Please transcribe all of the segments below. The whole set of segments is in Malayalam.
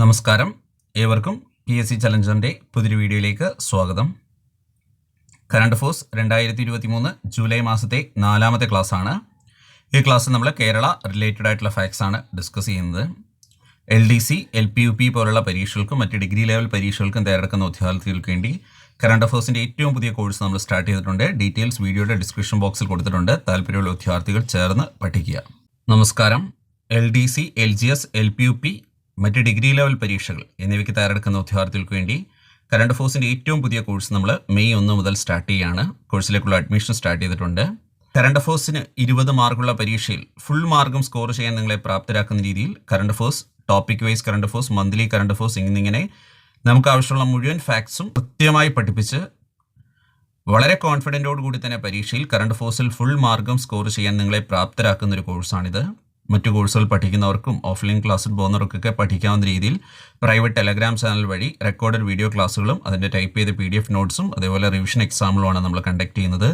നമസ്കാരം. ഏവർക്കും പി എസ് സി ചലഞ്ചറിന്റെ പുതിയൊരു വീഡിയോയിലേക്ക് സ്വാഗതം. കറണ്ട് ഫോഴ്സ് രണ്ടായിരത്തി ഇരുപത്തി മൂന്ന് ജൂലൈ മാസത്തെ നാലാമത്തെ ക്ലാസ്സാണ്. ഈ ക്ലാസ് നമ്മൾ കേരള റിലേറ്റഡ് ആയിട്ടുള്ള ഫാക്ട്സ് ആണ് ഡിസ്കസ് ചെയ്യുന്നത്. L D C L P U P പോലുള്ള പരീക്ഷകൾക്കും മറ്റ് ഡിഗ്രി ലെവൽ പരീക്ഷകൾക്കും തയ്യാറെടുക്കുന്ന ഉദ്യോഗാർത്ഥികൾക്ക് വേണ്ടി കറണ്ട് അഫേഴ്സിന്റെ ഏറ്റവും പുതിയ കോഴ്സ് നമ്മൾ സ്റ്റാർട്ട് ചെയ്തിട്ടുണ്ട്. ഡീറ്റെയിൽസ് വീഡിയോയുടെ ഡിസ്ക്രിപ്ഷൻ ബോക്സിൽ കൊടുത്തിട്ടുണ്ട്. താല്പര്യമുള്ള ഉദ്യോഗാർത്ഥികൾ ചേർന്ന് പഠിക്കുക. നമസ്കാരം. L D C L G S L P U P മറ്റ് ഡിഗ്രി ലെവൽ പരീക്ഷകൾ എന്നിവയ്ക്ക് തയ്യാറെടുക്കുന്ന ഉദ്യോഗാർത്ഥികൾക്ക് വേണ്ടി കറണ്ട് അഫേഴ്സിന്റെ ഏറ്റവും പുതിയ കോഴ്സ് നമ്മൾ മെയ് ഒന്ന് മുതൽ സ്റ്റാർട്ട് ചെയ്യുകയാണ് കോഴ്സിലേക്കുള്ള അഡ്മിഷൻ സ്റ്റാർട്ട് ചെയ്തിട്ടുണ്ട്. കറണ്ട് അഫേഴ്സിന് ഇരുപത് മാർക്കുള്ള പരീക്ഷയിൽ ഫുൾ മാർക്കും സ്കോർ ചെയ്യാൻ നിങ്ങളെ പ്രാപ്തരാക്കുന്ന രീതിയിൽ current affairs topic wise current affairs monthly current affairs എന്നിങ്ങനെ നമുക്ക് ആവശ്യമുള്ള മുഴുവൻ ഫാക്ട്സും കൃത്യമായി പഠിപ്പിച്ച് വളരെ കോൺഫിഡന്റോട് കൂടി തന്നെ പരീക്ഷയിൽ കറണ്ട് ഫോഴ്സിൽ ഫുൾ മാർക്കും സ്കോർ ചെയ്യാൻ നിങ്ങളെ പ്രാപ്തരാക്കുന്ന ഒരു കോഴ്സാണിത്. മറ്റു കോഴ്സുകൾ പഠിക്കുന്നവർക്കും ഓഫ്ലൈൻ ക്ലാസ്സിൽ പോകുന്നവർക്കൊക്കെ പഠിക്കാവുന്ന രീതിയിൽ പ്രൈവറ്റ് ടെലഗ്രാം ചാനൽ വഴി റെക്കോർഡഡ് വീഡിയോ ക്ലാസ്സുകളും അതിന്റെ ടൈപ്പ് ചെയ്ത പി ഡി എഫ് നോട്ട്സും അതേപോലെ റിവിഷൻ എക്സാമുകളുമാണ് നമ്മൾ കണ്ടക്ട് ചെയ്യുന്നത്.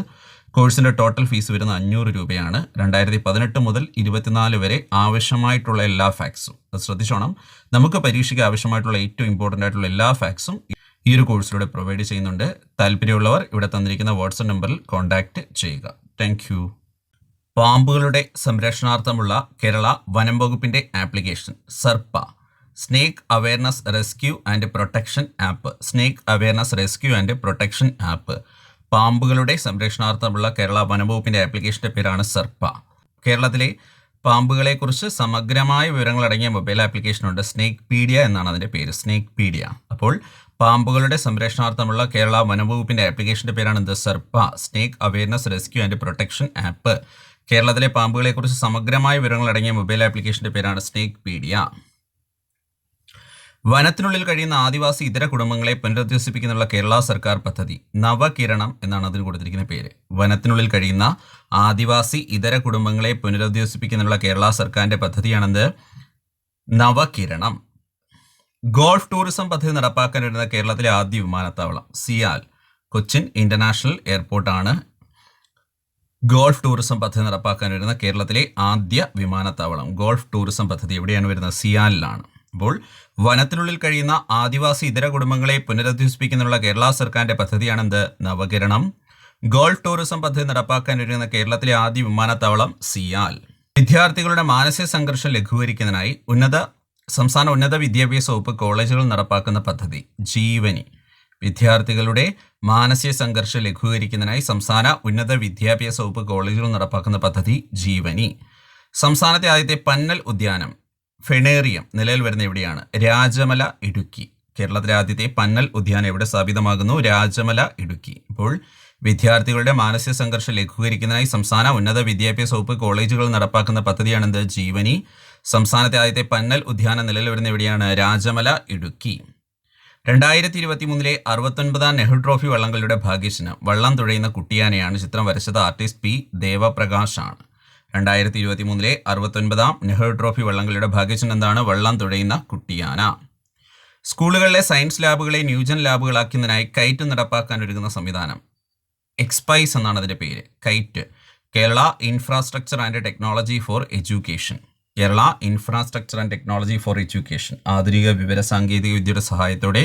കോഴ്സിന്റെ ടോട്ടൽ ഫീസ് വരുന്ന അഞ്ഞൂറ് രൂപയാണ്. രണ്ടായിരത്തി പതിനെട്ട് മുതൽ ഇരുപത്തിനാല് വരെ ആവശ്യമായിട്ടുള്ള എല്ലാ ഫാക്സും അത് ശ്രദ്ധിച്ചോണം. നമുക്ക് പരീക്ഷയ്ക്ക് ആവശ്യമായിട്ടുള്ള ഏറ്റവും ഇമ്പോർട്ടന്റ് ആയിട്ടുള്ള എല്ലാ ഫാക്സും ഈ ഒരു കോഴ്സിലൂടെ പ്രൊവൈഡ് ചെയ്യുന്നുണ്ട്. താല്പര്യമുള്ളവർ ഇവിടെ തന്നിരിക്കുന്ന വാട്സപ്പ് നമ്പറിൽ കോൺടാക്റ്റ് ചെയ്യുക. താങ്ക് പാമ്പുകളുടെ സംരക്ഷണാർത്ഥമുള്ള കേരള വനം വകുപ്പിന്റെ application Sarpa. Snake awareness rescue and protection app. Snake awareness rescue and protection app. പാമ്പുകളുടെ സംരക്ഷണാർത്ഥമുള്ള കേരള വനം വകുപ്പിന്റെ ആപ്ലിക്കേഷന്റെ പേരാണ് സർപ്പ. കേരളത്തിലെ പാമ്പുകളെക്കുറിച്ച് സമഗ്രമായ വിവരങ്ങൾ അടങ്ങിയ മൊബൈൽ ആപ്ലിക്കേഷൻ ഉണ്ട് സ്നേക്ക് പീഡിയ എന്നാണ് അതിന്റെ പേര് സ്നേക്ക് പീഡിയ. അപ്പോൾ പാമ്പുകളുടെ സംരക്ഷണാർത്ഥമുള്ള കേരള വനം വകുപ്പിന്റെ ആപ്ലിക്കേഷന്റെ പേരാണ് എന്ത്? Sarpa. Snake awareness rescue and protection app. കേരളത്തിലെ പാമ്പുകളെക്കുറിച്ച് സമഗ്രമായ വിവരങ്ങൾ അടങ്ങിയ മൊബൈൽ ആപ്ലിക്കേഷന്റെ പേരാണ് സ്നേക് പീഡിയ. വനത്തിനുള്ളിൽ കഴിയുന്ന ആദിവാസി ഇതര കുടുംബങ്ങളെ പുനരധിവസിപ്പിക്കുന്നുള്ള കേരള സർക്കാർ പദ്ധതി നവകിരണം എന്നാണ് അതിന് കൊടുത്തിരിക്കുന്ന പേര്. വനത്തിനുള്ളിൽ കഴിയുന്ന ആദിവാസി ഇതര കുടുംബങ്ങളെ പുനരധിവസിപ്പിക്കുന്നുള്ള കേരള സർക്കാരിന്റെ പദ്ധതിയാണെന്ത്? നവകിരണം. ഗോൾഫ് ടൂറിസം പദ്ധതി നടപ്പാക്കാനിരുന്ന കേരളത്തിലെ ആദ്യ വിമാനത്താവളം സിയാൽ. കൊച്ചിൻ ഇന്റർനാഷണൽ എയർപോർട്ടാണ് ഗോൾഫ് ടൂറിസം പദ്ധതി നടപ്പാക്കാൻ വരുന്ന കേരളത്തിലെ ആദ്യ വിമാനത്താവളം. ഗോൾഫ് ടൂറിസം പദ്ധതി എവിടെയാണ് വരുന്നത്? സിയാലിലാണ്. അപ്പോൾ വനത്തിനുള്ളിൽ കഴിയുന്ന ആദിവാസി ഇതര കുടുംബങ്ങളെ പുനരധിവസിപ്പിക്കുന്നതിനുള്ള കേരള സർക്കാരിന്റെ പദ്ധതിയാണെന്ത്? നവകിരണം. ഗോൾഫ് ടൂറിസം പദ്ധതി നടപ്പാക്കാൻ വരുന്ന കേരളത്തിലെ ആദ്യ വിമാനത്താവളം സിയാൽ. വിദ്യാർത്ഥികളുടെ മാനസിക സംഘർഷം ലഘൂകരിക്കുന്നതിനായി ഉന്നത സംസ്ഥാന ഉന്നത വിദ്യാഭ്യാസ വകുപ്പ് കോളേജുകൾ നടപ്പാക്കുന്ന പദ്ധതി ജീവനി. വിദ്യാർത്ഥികളുടെ മാനസിക സംഘർഷം ലഘൂകരിക്കുന്നതിനായി സംസ്ഥാന ഉന്നത വിദ്യാഭ്യാസ വകുപ്പ് കോളേജുകൾ നടപ്പാക്കുന്ന പദ്ധതി ജീവനി. സംസ്ഥാനത്തെ ആദ്യത്തെ പന്നൽ ഉദ്യാനം ഫെണേറിയം നിലയിൽ വരുന്ന എവിടെയാണ്? രാജമല ഇടുക്കി. കേരളത്തിലെ ആദ്യത്തെ പന്നൽ ഉദ്യാനം എവിടെ സ്ഥാപിതമാകുന്നു? രാജമല ഇടുക്കി. ഇപ്പോൾ വിദ്യാർത്ഥികളുടെ മാനസിക സംഘർഷം ലഘൂകരിക്കുന്നതിനായി സംസ്ഥാന ഉന്നത വിദ്യാഭ്യാസ വകുപ്പ് കോളേജുകൾ നടപ്പാക്കുന്ന പദ്ധതിയാണെന്ത്? ജീവനി. സംസ്ഥാനത്തെ ആദ്യത്തെ പന്നൽ ഉദ്യാനം നിലയിൽ വരുന്ന എവിടെയാണ്? രാജമല ഇടുക്കി. രണ്ടായിരത്തി ഇരുപത്തി മൂന്നിലെ അറുപത്തൊൻപതാം നെഹ്റു ട്രോഫി വള്ളംകളിയുടെ ഭാഗ്യശിന് വള്ളം തുഴയുന്ന കുട്ടിയാനയാണ് ചിത്രം വരച്ചത് ആർട്ടിസ്റ്റ് പി ദേവപ്രകാശ് ആണ് രണ്ടായിരത്തി ഇരുപത്തി മൂന്നിലെ അറുപത്തൊൻപതാം നെഹ്റു ട്രോഫി വള്ളംകളിയുടെ ഭാഗ്യശിന് എന്താണ്? വള്ളം തുഴയുന്ന കുട്ടിയാന. സ്കൂളുകളിലെ സയൻസ് ലാബുകളെ ന്യൂജൻ ലാബുകളാക്കുന്നതിനായി കൈറ്റ് നടപ്പാക്കാൻ ഒരുങ്ങുന്ന സംവിധാനം. എക്സ്പൈസ് എന്നാണ് അതിന്റെ പേര്. KITE Kerala infrastructure and technology for education. Kerala infrastructure and technology for education ആധുനിക വിവര സാങ്കേതിക വിദ്യയുടെ സഹായത്തോടെ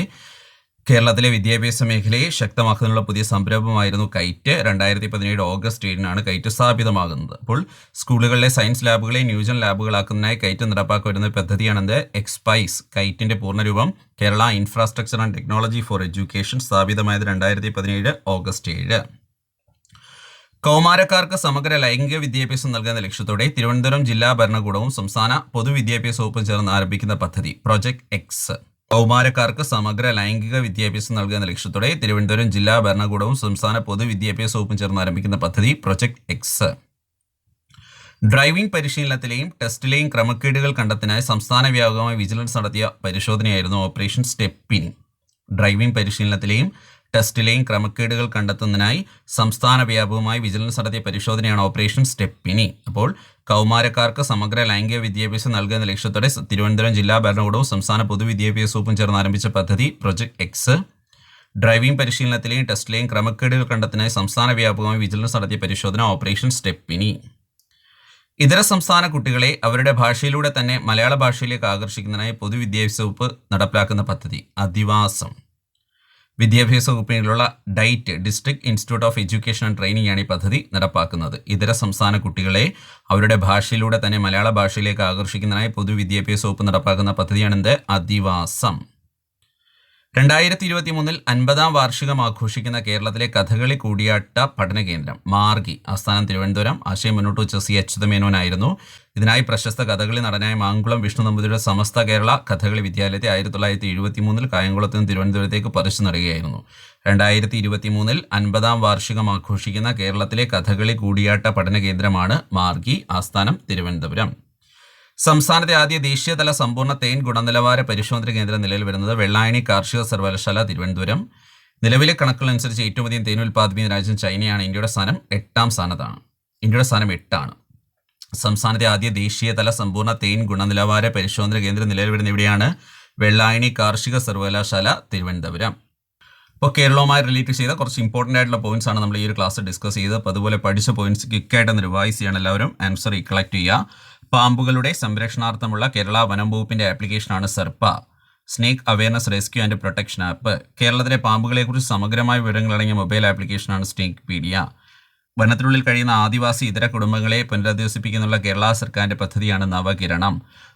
കേരളത്തിലെ വിദ്യാഭ്യാസ മേഖലയെ ശക്തമാക്കുന്നതിനുള്ള പുതിയ സംരംഭമായിരുന്നു കൈറ്റ്. രണ്ടായിരത്തി പതിനേഴ് ഓഗസ്റ്റ് ഏഴിനാണ് കൈറ്റ് സ്ഥാപിതമാകുന്നത്. അപ്പോൾ സ്കൂളുകളിലെ സയൻസ് ലാബുകളെ ന്യൂജൻ ലാബുകളാക്കുന്നതിനായി കൈറ്റ് നടപ്പാക്കി വരുന്ന പദ്ധതിയാണെന്ത്? എക്സ്പൈസ് കൈറ്റിന്റെ പൂർണരൂപം Kerala infrastructure and technology for education സ്ഥാപിതമായത് രണ്ടായിരത്തി പതിനേഴ് ഓഗസ്റ്റ് ഏഴ്. കൗമാരക്കാർക്ക് സമഗ്ര ലൈംഗിക വിദ്യാഭ്യാസം നൽകുന്ന ലക്ഷ്യത്തോടെ തിരുവനന്തപുരം ജില്ലാ ഭരണകൂടവും സംസ്ഥാന പൊതുവിദ്യാഭ്യാസ വകുപ്പും ചേർന്ന് ആരംഭിക്കുന്ന പദ്ധതി പ്രൊജക്ട് എക്സ് കൗമാരക്കാർക്ക് സമഗ്ര ലൈംഗിക വിദ്യാഭ്യാസം നൽകുന്ന ലക്ഷ്യത്തോടെ തിരുവനന്തപുരം ജില്ലാ ഭരണകൂടവും സംസ്ഥാന പൊതുവിദ്യാഭ്യാസ വകുപ്പും ചേർന്ന് ആരംഭിക്കുന്ന പദ്ധതി പ്രൊജക്ട് എക്സ് ഡ്രൈവിംഗ് പരിശീലനത്തിലെയും ടെസ്റ്റിലെയും ക്രമക്കേടുകൾ കണ്ടെത്തിനായി സംസ്ഥാന വ്യാപകമായി വിജിലൻസ് നടത്തിയ പരിശോധനയായിരുന്നു ഓപ്പറേഷൻ സ്റ്റെപ്പിൻ ഡ്രൈവിംഗ് പരിശീലനത്തിലെയും ടെസ്റ്റിലെയും ക്രമക്കേടുകൾ കണ്ടെത്തുന്നതിനായി സംസ്ഥാന വ്യാപകമായി വിജിലൻസ് നടത്തിയ പരിശോധനയാണ് ഓപ്പറേഷൻ സ്റ്റെപ്പിനി. അപ്പോൾ കൗമാരക്കാർക്ക് സമഗ്ര ലൈംഗിക വിദ്യാഭ്യാസം നൽകുന്ന ലക്ഷ്യത്തോടെ തിരുവനന്തപുരം ജില്ലാ ഭരണകൂടവും സംസ്ഥാന പൊതുവിദ്യാഭ്യാസ വകുപ്പും ചേർന്ന് ആരംഭിച്ച പദ്ധതി പ്രൊജക്ട് എക്സ് ഡ്രൈവിംഗ് പരിശീലനത്തിലെയും ടെസ്റ്റിലെയും ക്രമക്കേടുകൾ കണ്ടെത്തുന്നതിനായി സംസ്ഥാന വ്യാപകമായി വിജിലൻസ് നടത്തിയ പരിശോധന ഓപ്പറേഷൻ സ്റ്റെപ്പിനി. ഇതര സംസ്ഥാന കുട്ടികളെ അവരുടെ ഭാഷയിലൂടെ തന്നെ മലയാള ഭാഷയിലേക്ക് ആകർഷിക്കുന്നതിനായി പൊതുവിദ്യാഭ്യാസ വകുപ്പ് നടപ്പിലാക്കുന്ന പദ്ധതി അധിവാസം. വിദ്യാഭ്യാസ വകുപ്പിനുള്ള DIET district institute of education and training ആണ് ഈ പദ്ധതി നടപ്പാക്കുന്നത്. ഇതര സംസ്ഥാന കുട്ടികളെ അവരുടെ ഭാഷയിലൂടെ തന്നെ മലയാള ഭാഷയിലേക്ക് ആകർഷിക്കുന്നതിനായി പൊതുവിദ്യാഭ്യാസ വകുപ്പ് നടപ്പാക്കുന്ന പദ്ധതിയാണിത്. അധിവാസം. രണ്ടായിരത്തി ഇരുപത്തി മൂന്നിൽ അൻപതാം വാർഷികം ആഘോഷിക്കുന്ന കേരളത്തിലെ കഥകളി കൂടിയാട്ട പഠന കേന്ദ്രം മാർഗി ആസ്ഥാനം തിരുവനന്തപുരം ആശയം മുന്നോട്ട് വെച്ച സി അച്യുതമേനോനായിരുന്നു. ഇതിനായി പ്രശസ്ത കഥകളി നടനായ മാങ്കുളം വിഷ്ണു നമ്പൂതിരിയുടെ സമസ്ത കേരള കഥകളി വിദ്യാലയത്തെ ആയിരത്തി തൊള്ളായിരത്തി എഴുപത്തി മൂന്നിൽ കായംകുളത്ത് നിന്ന് തിരുവനന്തപുരത്തേക്ക് പറിച്ചു നൽകുകയായിരുന്നു രണ്ടായിരത്തി ഇരുപത്തി മൂന്നിൽ അൻപതാം വാർഷികം ആഘോഷിക്കുന്ന കേരളത്തിലെ കഥകളി കൂടിയാട്ട പഠന കേന്ദ്രമാണ് മാർഗി ആസ്ഥാനം തിരുവനന്തപുരം. സംസ്ഥാനത്തെ ആദ്യ ദേശീയതല സമ്പൂർണ തേൻ ഗുണനിലവാര പരിശോധന കേന്ദ്രം നിലവിൽ വരുന്നത് വെള്ളായണി കാർഷിക സർവകലാശാല തിരുവനന്തപുരം. നിലവിലെ കണക്കുകളനുസരിച്ച് ഏറ്റവും അധികം തേൻ ഉൽപ്പാദിപ്പിക്കുന്ന രാജ്യം ചൈനയാണ്. ഇന്ത്യയുടെ സ്ഥാനം എട്ടാം സ്ഥാനത്താണ്. ഇന്ത്യയുടെ സ്ഥാനം എട്ടാണ്. സംസ്ഥാനത്തെ ആദ്യ ദേശീയതല സമ്പൂർണ തേൻ ഗുണനിലവാര പരിശോധന കേന്ദ്രം നിലവിൽ വരുന്ന ഇവിടെയാണ് വെള്ളായണി കാർഷിക സർവകലാശാല തിരുവനന്തപുരം. ഇപ്പോൾ കേരളവുമായി റിലേറ്റ് ചെയ്ത കുറച്ച് ഇമ്പോർട്ടന്റ് ആയിട്ടുള്ള പോയിന്റ്സ് ആണ് നമ്മൾ ഈ ഒരു ക്ലാസ് ഡിസ്കസ് ചെയ്തത്. അപ്പോൾ അതുപോലെ പഠിച്ച പോയിന്റ്സ് ക്വിക്കായിട്ട് ഒന്ന് റിവൈസ് ചെയ്യണം എല്ലാവരും. ആൻസർ കളക്ട് ചെയ്യുക. പാമ്പുകളുടെ സംരക്ഷണാർത്ഥമുള്ള കേരള വനം വകുപ്പിന്റെ ആപ്ലിക്കേഷനാണ് Sarpa. Snake awareness rescue and protection app. കേരളത്തിലെ പാമ്പുകളെക്കുറിച്ച് സമഗ്രമായ വിവരങ്ങൾ അടങ്ങിയ മൊബൈൽ ആപ്ലിക്കേഷനാണ് സ്നേക്ക് പീഡിയ വനത്തിനുള്ളിൽ കഴിയുന്ന ആദിവാസി ഇതര കുടുംബങ്ങളെ പുനരധിവസിപ്പിക്കുന്നുള്ള കേരള സർക്കാരിന്റെ പദ്ധതിയാണ് നവകിരണം.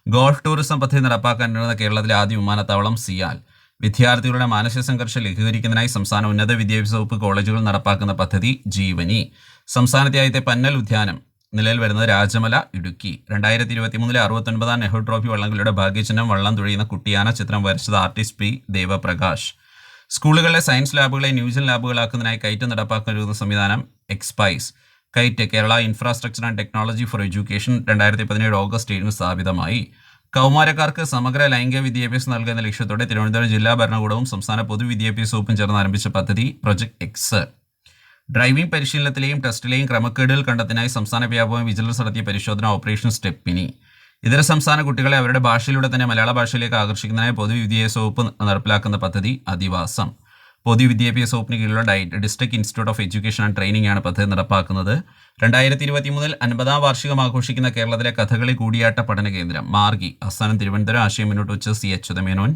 ഗോൾഫ് ടൂറിസം പദ്ധതി നടപ്പാക്കാനിരുന്ന കേരളത്തിലെ ആദ്യ വിമാനത്താവളം സിയാൽ. വിദ്യാർത്ഥികളുടെ മാനസിക സംഘർഷം ലഘൂകരിക്കുന്നതിനായി സംസ്ഥാന ഉന്നത വിദ്യാഭ്യാസ വകുപ്പ് കോളേജുകൾ നടപ്പാക്കുന്ന പദ്ധതി ജീവനി. സംസ്ഥാനത്തെ ആദ്യത്തെ പന്നൽ ഉദ്യാനം നിലയിൽ വരുന്നത് രാജമല ഇടുക്കി. രണ്ടായിരത്തി ഇരുപത്തി മൂന്നിലെ അറുപത്തൊൻപതാം നെഹ്റു ട്രോഫി വള്ളംകളിയുടെ ഭാഗ്യചിഹ്നം വള്ളം തുഴിയുന്ന കുട്ടിയാന ചിത്രം വരച്ചത് ആർട്ടിസ്റ്റ് പി. ദേവപ്രകാശ്. സ്കൂളുകളിലെ സയൻസ് ലാബുകളെ ന്യൂജൻ ലാബുകളാക്കുന്നതിനായി കയറ്റം നടപ്പാക്കുന്ന സംവിധാനം എക്സ്പൈസ്. KITE Kerala infrastructure and technology for education രണ്ടായിരത്തി പതിനേഴ് ഓഗസ്റ്റ് ഏഴിന് സ്ഥാപിതമായി. കൗമാരക്കാർക്ക് സമഗ്ര ലൈംഗിക വിദ്യാഭ്യാസം നൽകുന്ന ലക്ഷ്യത്തോടെ തിരുവനന്തപുരം ജില്ലാ ഭരണകൂടവും സംസ്ഥാന പൊതുവിദ്യാഭ്യാസ വകുപ്പും ചേർന്ന് ആരംഭിച്ച പദ്ധതി പ്രൊജക്ട് എക്സ് ഡ്രൈവിംഗ് പരിശീലനത്തിലെയും ടെസ്റ്റിലെയും ക്രമക്കേടുകൾ കണ്ടെത്തിനായി സംസ്ഥാന വ്യാപകം വിജിലൻസ് നടത്തിയ പരിശോധന ഓപ്പറേഷൻ സ്റ്റെപ്പിനി. ഇതര സംസ്ഥാന കുട്ടികളെ അവരുടെ ഭാഷയിലൂടെ തന്നെ മലയാള ഭാഷയിലേക്ക് ആകർഷിക്കുന്നതിനായി പൊതുവിദ്യാഭ്യാസ വകുപ്പ് നടപ്പിലാക്കുന്ന പദ്ധതി അധിവാസം പൊതുവിദ്യാഭ്യാസ വകുപ്പിന് കീഴിലുള്ള district institute of education and training ആണ് പദ്ധതി നടപ്പാക്കുന്നത്. രണ്ടായിരത്തി ഇരുപത്തി മൂന്നിൽ അൻപതാം വാർഷികം ആഘോഷിക്കുന്ന കേരളത്തിലെ കഥകളി കൂടിയാട്ട പഠന കേന്ദ്രം മാർഗി ആസ്ഥാനം തിരുവനന്തപുരം ആശയം മുന്നോട്ട് വെച്ച് സി. അച്യുതമേനോൻ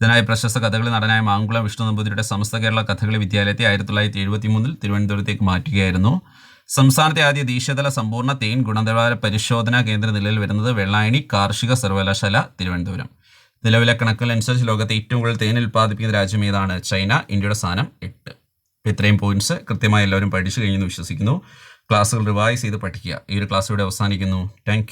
ഇതിനായി പ്രശസ്ത കഥകളി നടനായ മാങ്കുളം വിഷ്ണു നമ്പൂതിരിയുടെ സമസ്ത കേരള കഥകളി വിദ്യാലയത്തെ ആയിരത്തി തൊള്ളായിരത്തി എഴുപത്തി മൂന്നിൽ തിരുവനന്തപുരത്തേക്ക് മാറ്റുകയായിരുന്നു. സംസ്ഥാനത്തെ ആദ്യ ദേശീയതല സമ്പൂർണ തേൻ ഗുണനിലവാര പരിശോധനാ കേന്ദ്രം നിലയിൽ വരുന്നത് വെള്ളായണി കാർഷിക സർവകലാശാല തിരുവനന്തപുരം. നിലവിലെ കണക്കുകൾ അനുസരിച്ച് ലോകത്തെ ഏറ്റവും കൂടുതൽ തേൻ ഉൽപ്പാദിപ്പിക്കുന്ന രാജ്യം ഏതാണ്? ചൈന ഇന്ത്യയുടെ സ്ഥാനം എട്ട്. ഇത്രയും പോയിന്റ്സ് കൃത്യമായി എല്ലാവരും പഠിച്ചു കഴിഞ്ഞെന്ന് വിശ്വസിക്കുന്നു. ക്ലാസ്സുകൾ റിവൈസ് ചെയ്ത് പഠിക്കുക. ഈ ഒരു ക്ലാസ് ഇവിടെ അവസാനിക്കുന്നു. താങ്ക്